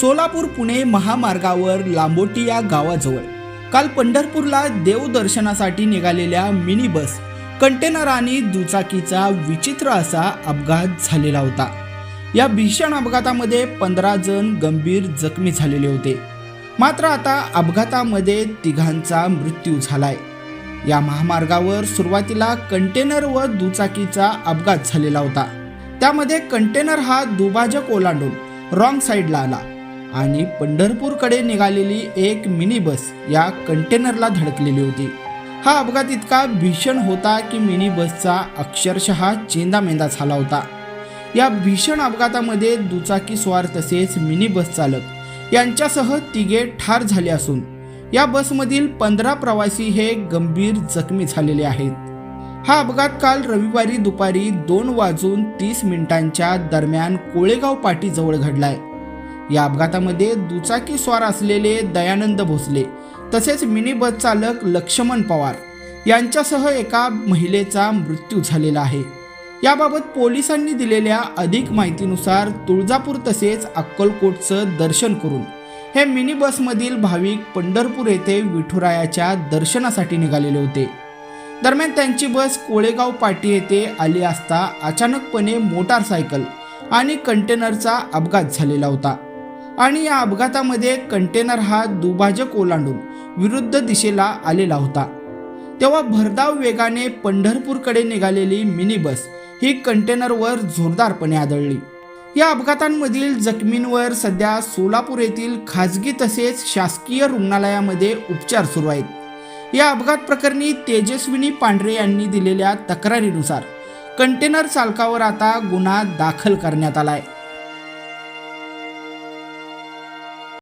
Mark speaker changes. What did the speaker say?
Speaker 1: सोलापूर पुणे महामार्गावर लांबोटी या गावाजवळ. काल पंढरपूरला देवदर्शनासाठी निघालेल्या मिनी बस कंटेनर आणि दुचाकीचा विचित्र असा अपघात झालेला होता. या भीषण अपघातामध्ये पंधरा जण गंभीर जखमी झालेले होते. मात्र आता अपघातामध्ये तिघांचा मृत्यू झालाय. या महामार्गावर सुरुवातीला कंटेनर व दुचाकीचा अपघात झालेला होता. त्यामध्ये कंटेनर हा दुभाजक ओलांडून रॉंग साईडला आला. आणि पंढरपूरकडे निघालेली एक मिनी बस या कंटेनरला धडकलेली होती. हा अपघात इतका भीषण होता की मिनी बसचा अक्षरशः चेंदामेंदा झाला होता. या भीषण अपघातामध्ये दुचाकी स्वार तसेच मिनी बस चालक यांच्यासह तिघे ठार झाले असून या बसमधील पंधरा प्रवासी हे गंभीर जखमी झालेले आहेत. हा अपघात काल रविवारी दुपारी दोन वाजून तीस मिनिटांच्या दरम्यान कोळेगाव पाटीजवळ घडलाय. या अपघातामध्ये दुचाकी स्वार असलेले दयानंद भोसले तसेच मिनी बस चालक लक्ष्मण पवार यांच्यासह एका महिलेचा मृत्यू झालेला आहे. याबाबत पोलिसांनी दिलेल्या अधिक माहितीनुसार तुळजापूर तसेच अक्कलकोटचं दर्शन करून हे मिनी बसमधील भाविक पंढरपूर येथे विठुरायाच्या दर्शनासाठी निघालेले होते. दरम्यान त्यांची बस कोळेगाव पाटी येथे आली असता अचानकपणे मोटारसायकल आणि कंटेनरचा अपघात झालेला होता. आणि या अपघातामध्ये कंटेनर हा दुभाजक ओलांडून विरुद्ध दिशेला आलेला होता. तेव्हा भरधाव वेगाने पंढरपूरकडे निघालेली मिनी बस ही कंटेनरवर जोरदारपणे आदळली. या अपघातांमधील जखमींवर सध्या सोलापूर येथील खाजगी तसेच शासकीय रुग्णालयामध्ये उपचार सुरू आहेत. या अपघात प्रकरणी तेजस्विनी पांढरे यांनी दिलेल्या तक्रारीनुसार कंटेनर चालकावर आता गुन्हा दाखल करण्यात आला आहे